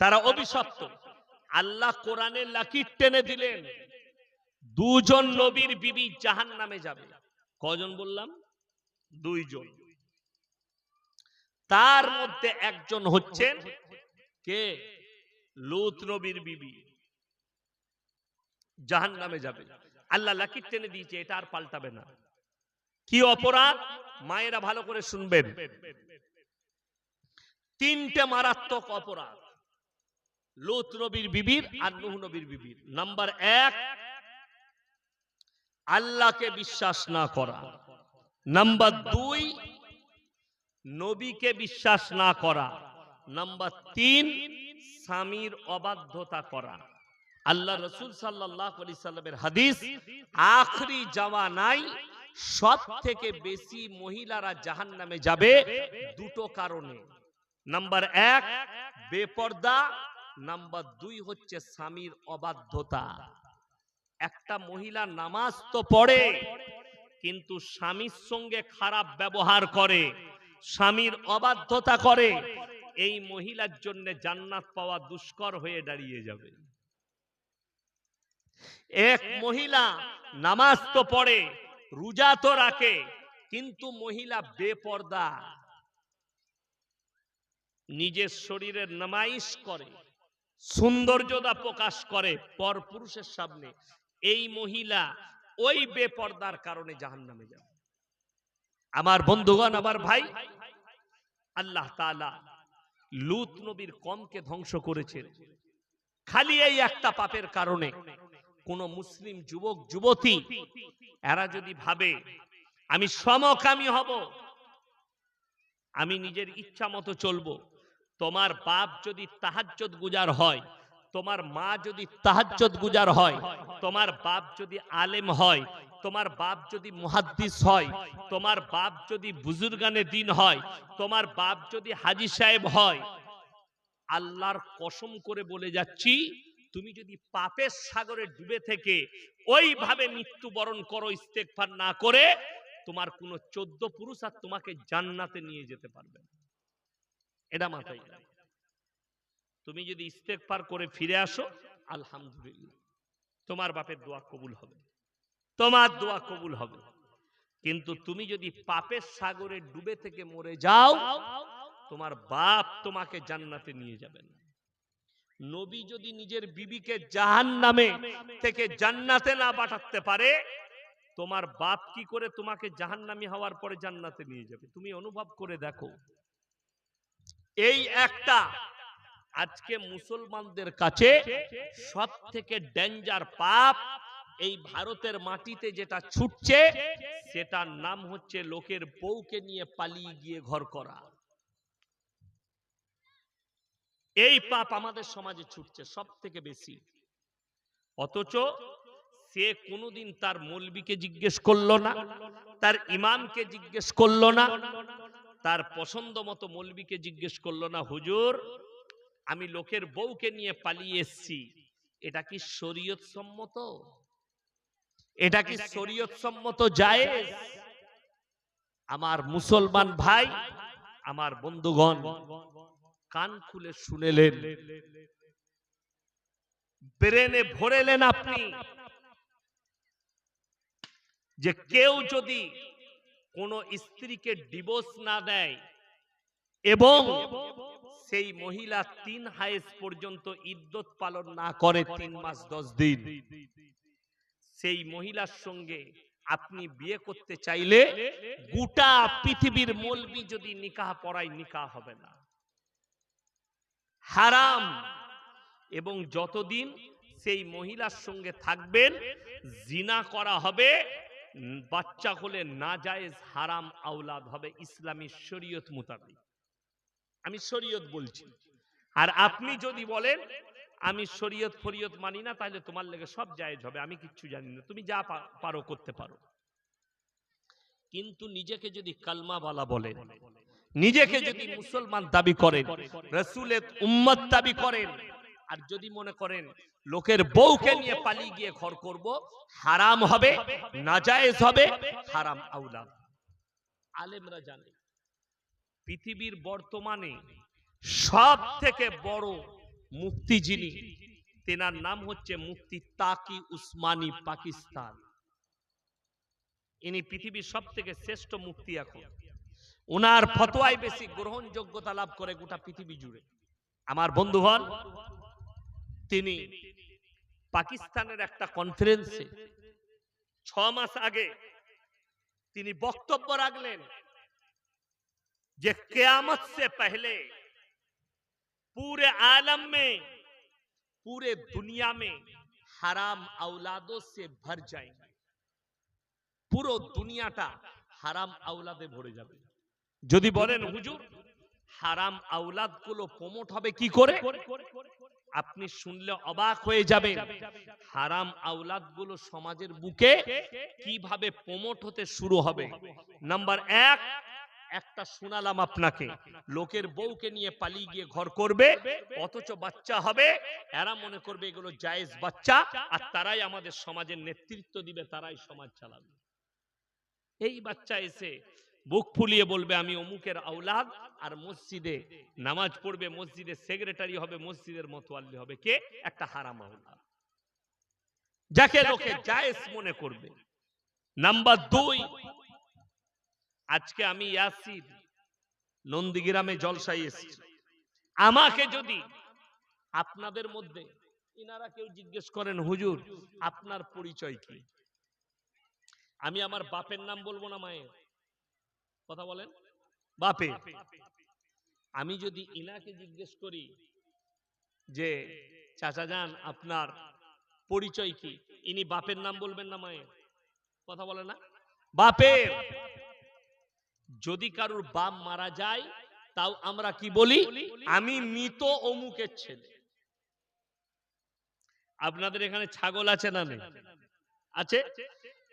তারা অভিশপ্ত। আল্লাহ কোরআনের লাকির টেনে দিলেন। দুজন নবীর বিবি জাহান নামে যাবে। কজন বললাম? দুইজন। তার মধ্যে একজন হচ্ছেন কে? লুত নবীর বিবি। জাহান নামে যাবে। আল্লাহ লাকির টেনে দিয়েছে, এটা আর পাল্টাবে না। কি অপরাধ? মায়েরা ভালো করে শুনবেন। তিনটে মারাত্মক অপরাধ। লুত নবীর বিবির আর নুহ নবীর বিবির। নাম্বার এক, আল্লাহকে বিশ্বাস না করা। নাম্বার দুই, নবীকে বিশ্বাস না করা। নাম্বার তিন, স্বামীর অবাধ্যতা করা। আল্লাহ রসুল সাল্লাহ সাল্লামের হাদিস, আখরি যাওয়া নাই সব থেকে বেশি মহিলারা জাহান নামে যাবে দুটো কারণে। নাম্বার এক, বেপর্দা নাম্বার দুই হচ্ছে স্বামীর অবাধ্যতা। একটা মহিলা নামাজ তো পড়ে, কিন্তু স্বামীর সঙ্গে খারাপ ব্যবহার করে, স্বামীর অবাধ্যতা করে, এই মহিলার জন্য জান্নাত পাওয়া দুষ্কর হয়ে দাঁড়িয়ে যাবে। এক মহিলা নামাজ তো পড়ে, রোজা তো রাখে, কিন্তু মহিলা বেপর্দা। নিজের শরীরের নামাইশ করে। সৌন্দর্যতা প্রকাশ করে পর পুরুষের সামনে। এই মহিলা ওই বেপর্দার কারণে জাহান নামে যাবে। আমার বন্ধুগণ, আমার ভাই, আল্লাহ তাআলা লুত নবীর কমকে ধ্বংস করেছেন। খালি এই একটা পাপের কারণে কোন মুসলিম যুবক, যুবতী, এরা যদি ভাবে, আমি সমকামী হব, আমি নিজের ইচ্ছা মতো চলবো তোমার বাপ যদি তাহাজ্জত গুজার হয়, তোমার মা যদি তাহাজ্জত গুজার হয়, তোমার বাপ যদি আলেম হয়, তোমার বাপ যদি মুহাদ্দিস হয়, তোমার বাপ যদি বুজুর্গানে দিন হয়, তোমার বাপ যদি হাজি সাহেব হয়, আল্লাহর কসম করে বলে যাচ্ছি, তুমি যদি পাপের সাগরে ডুবে থেকে ওইভাবে মৃত্যুবরণ করো ইস্তেকফার না করে, তোমার কোনো চোদ্দ পুরুষ আর তোমাকে জান্নাতে নিয়ে যেতে পারবে না। এটা মাথায় তুমি যদি ইস্তেকফার করে ফিরে আসো, আলহামদুলিল্লাহ, তোমার বাপের দোয়া কবুল হবে। তোমার দোয়া কবুল হবে। কিন্তু তুমি যদি পাপের সাগরে ডুবে থেকে মরে যাও, তোমার বাপ তোমাকে জান্নাতে নিয়ে যাবেন। নবী যদি নিজের বিবিকে জাহান নামে থেকে জান্নাতে না পাঠাতে পারে, তোমার বাপ কি করে তোমাকে জাহান্নামি হওয়ার পরে জান্নাতে নিয়ে যাবে? তুমি অনুভব করে দেখো। এই একটা। আজকে মুসলমানদের কাছে সব থেকে ডেঞ্জার পাপ এই ভারতের মাটিতে যেটা ছুটছে, সেটার নাম হচ্ছে লোকের বউকে নিয়ে পালিয়ে গিয়ে ঘর করা। এই পাপ আমাদের সমাজে ছুটছে সব থেকে বেশি। অথচ সে কোনোদিন তার মৌলবীকে জিজ্ঞেস করল না, তার ইমামকে জিজ্ঞেস করল না তার পছন্দ মতো মৌলবীকে জিজ্ঞেস করল, না, হুজুর, আমি লোকের বউকে নিয়ে পালিয়ে এসছি। এটা কি শরীয়ত সম্মত এটা কি শরীয়ত সম্মত যায় আমার মুসলমান ভাই, আমার বন্ধুগণ, কান খুলে শুনেলেন। ব্রেনে ভরেলেন আপনি যে কেউ যদি কোন স্ত্রীকে ডিভোর্স না দেয়। এবং সেই মহিলা তিন হায়েস পর্যন্ত ইদ্যত পালন না করে তিন মাস দশ দিন। সেই মহিলার সঙ্গে আপনি বিয়ে করতে চাইলে গোটা পৃথিবীর মলবি যদি নিকাহ পড়ায় নিকাহ হবে না। হারাম। এবং যতদিন সেই মহিলার সঙ্গে থাকবেন জিনা করা হবে বাচ্চা হলে না জায়েজ হারাম আওলাদ হবে ইসলামী শরীয়ত মোতাবেক। আমি শরীয়ত বলছি। আর আপনি যদি বলেন, আমি শরীয়ত ফরিয়ত মানি না, তাহলে তোমার লেগে সব জায়েজ হবে, আমি কিচ্ছু জানি না। তুমি যা পারো করতে পারো। কিন্তু নিজেকে যদি কালমা বালা বলেন, নিজেকে যদি মুসলমান দাবি করেন, রসুলের উম্মত দাবি করেন আর যদি মনে করেন লোকের বউকে নিয়ে পালিয়ে গিয়ে ঘর করব, হারাম হবে, নাজায়েজ হবে, হারাম আউলাদ আলেমরা জানে, পৃথিবীর বর্তমানে সব থেকে বড় মুফতি যিনি, তেনার নাম হচ্ছে মুক্তি তাকি উসমানী পাকিস্তান। ইনি পৃথিবীর সব থেকে শ্রেষ্ঠ মুক্তি এখন। ওনার ফতোয়ায় বেশি গ্রহণযোগ্যতা লাভ করে গোটা পৃথিবী জুড়ে। আমার বন্ধুগণ তিনি পাকিস্তানের একটা কনফারেন্সে ছ মাস আগে তিনি বক্তব্য রাখলেন যে কেয়ামত সে পহলে পুরে আলম মে, পুরে দুনিয়া মে হারাম औलादों সে ভর যায় পুরো দুনিয়াটা হারাম আউলাদে ভরে যাবে। যদি বলেন, হুজুর, হারাম আউলাদগুলো প্রমোট হবে কি করে? আপনি শুনলে অবাক হয়ে যাবেন, হারাম আওলাদগুলো সমাজের বুকে কীভাবে প্রমোট হতে শুরু হবে। নাম্বার এক, একটা শোনালাম আপনাকে, লোকের বউকে নিয়ে পালিয়ে গিয়ে ঘর করবে, অথচ বাচ্চা হবে, এরা মনে করবে এগুলো জায়েজ বাচ্চা, আর তারাই আমাদের সমাজের নেতৃত্ব দিবে, তারাই সমাজ চালাবে। এই বাচ্চা এসে বুক ফুলিয়ে বলবে, আমি অমুকের আওলাদ আর মসজিদে নামাজ পড়বে, মসজিদের সেক্রেটারি হবে, মসজিদের মতোয়াল্লি হবে। কে? একটা হারাম আওলাদ। যাকে লোকে জায়েজ মনে করবে। নাম্বার দুই, আজকে আমি ইয়াসির নন্দীগ্রামে জলসাই এসেছি। আমাকে যদি আপনাদের মধ্যে ইনারা কেউ জিজ্ঞেস করেন, হুজুর, আপনার পরিচয় কি? আমি আমার বাপের নাম বলব না, মায়ের। কথা বলেন। বাপে আমি যদি ইনাকে জিজ্ঞেস করি যে চাচা যান আপনার পরিচয় কি? ইনি বাপের নাম বলবেন না মায়ের। কথা বলে না? বাপের যদি কারুর বাপ মারা যায় তাও আমরা কি বলি? আমি মৃত অমুকের ছেলে। আপনাদের এখানে ছাগল আছে না নেই? আছে?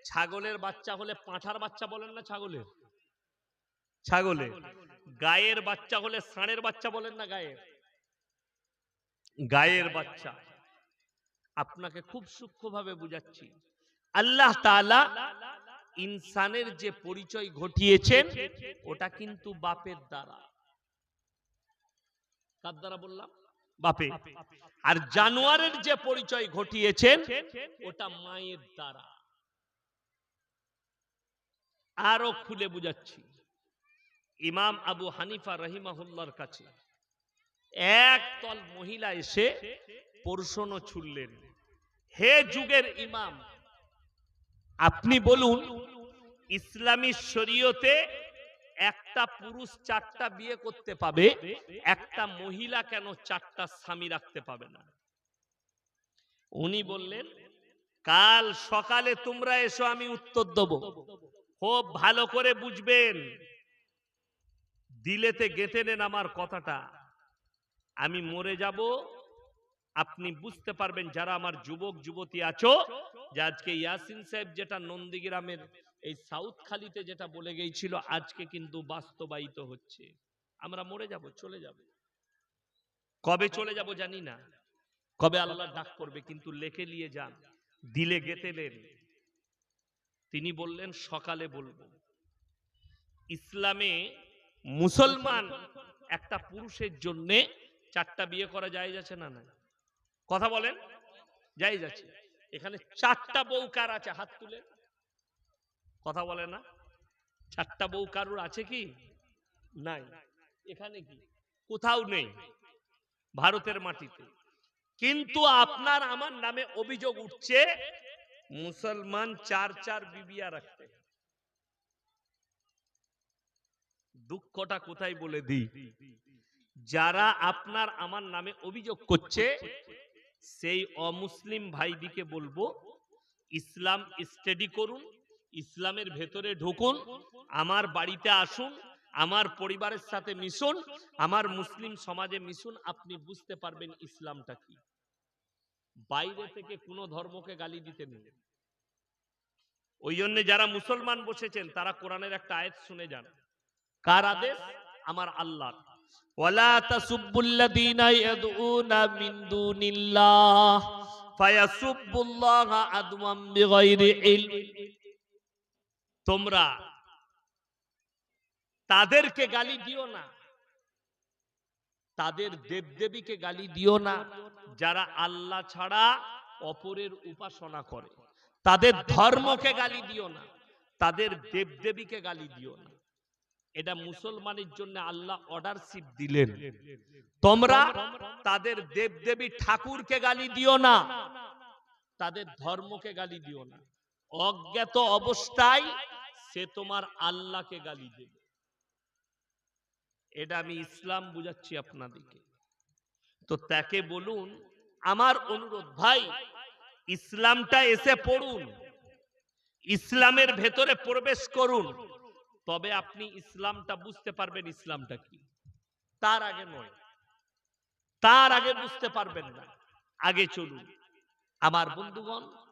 ছাগলের বাচ্চা হলে পাঁঠার বাচ্চা বলেন না ছাগলের? ছাগলে। গায়ের বাচ্চা হলে ষাঁড়ের বাচ্চা বলেন না গায়ের? গায়ের বাচ্চা। আপনাকে খুব সূক্ষ্মভাবে বুঝাচ্ছি। আল্লাহ তাআলা ইনসানের যে পরিচয় ঘটিয়েছেন, ওটা কিন্তু বাপের দ্বারা। কার দ্বারা বললাম? বাপে আর জানোয়ারের যে পরিচয় ঘটিয়েছেন, ওটা মায়ের দ্বারা। আরও খুলে বুঝাচ্ছি। ইমাম আবু হানিফা রহিমাহুল্লার কাছে এক তল মহিলা এসে প্রশ্ন ছুড়লেন। হে যুগের ইমাম, আপনি বলুন, ইসলামী শরীয়তে একটা পুরুষ চারটা বিয়ে করতে পাবে, একটা মহিলা কেন চারটা স্বামী রাখতে পাবে না? উনি বললেন, কাল সকালে তোমরা এসো, আমি উত্তর দেব। খুব ভালো করে বুঝবেন। দিলেতে গেঁথে নেন আমার কথাটা। আমি মরে যাব। আপনি বুঝতে পারবেন যারা আমার যুবক, যুবতী আছো, যে আজকে ইয়াসিন সাহেব যেটা নন্দীগ্রামের এই সাউথ খালিতে যেটা বলে গিয়েছিল, আজকে কিন্তু বাস্তবায়িত হচ্ছে। আমরা মরে যাব, চলে যাব। কবে চলে যাব জানি না। কবে আল্লাহ ডাক করবে, কিন্তু লেখে নিয়ে যান। দিলে গেতে নেন। তিনি বললেন, সকালে বলব। ইসলামে মুসলমান একটা পুরুষের জন্য চারটা বিয়ে করা যায় যাচ্ছে না না কথা বলেন। যাই যাচ্ছে এখানে চারটা বউ কার আছে? হাত তুলে। কথা বলে না। চারটা বউ কারুর আছে কি? নাই। এখানে কি? কোথাও নেই। ভারতের মাটিতে। কিন্তু আপনার আমার নামে অভিযোগ উঠছে, মুসলমান চার চার বিবিয়া রাখতে। দুঃখটা কোথায় বলে দিই? যারা আপনার আমার নামে অভিযোগ করছে, সেই অমুসলিম ভাইদিকে বলব, ইসলাম স্টাডি করুন, ইসলামের ভেতরে ঢুকুন, আমার বাড়িতে আসুন, আমার পরিবারের সাথে মিশুন, আমার মুসলিম সমাজে মিশুন, আপনি বুঝতে পারবেন ইসলামটা কি। বাইরে থেকে কোনো ধর্মকে গালি দিতে নেই। ওই জন্য যারা মুসলমান বসেছেন, তারা কোরআনের একটা আয়াত শুনে যান। কার আদেশ? আমার আল্লাহ তোমরা তাদেরকে গালি দিও না। তাদের দেবদেবীকে গালি দিও না, যারা আল্লাহ ছাড়া অপরের উপাসনা করে। তাদের ধর্মকে গালি দিও না, তাদের দেবদেবীকে গালি দিও না। এটা মুসলমানের জন্য আল্লাহ অর্ডারশিপ দিলেন। তোমরা তাদের দেবদেবী ঠাকুরকে গালি দিও না। তাদের ধর্মকে গালি দিও না। অজ্ঞাত অবস্থায় সে তোমার আল্লাহকে গালি দেবে। এটা আমি ইসলাম বুঝাচ্ছি আপনাদেরকে। তো তাকে বলুন আমার অনুরোধ ভাই ইসলামটা এসে পড়ুন। ইসলামের ভেতরে প্রবেশ করুন। তবে আপনি ইসলামটা বুঝতে পারবেন ইসলামটা কি। তার আগে নয়। তার আগে বুঝতে পারবেন না। আগে চলুন। আমার বন্ধুগণ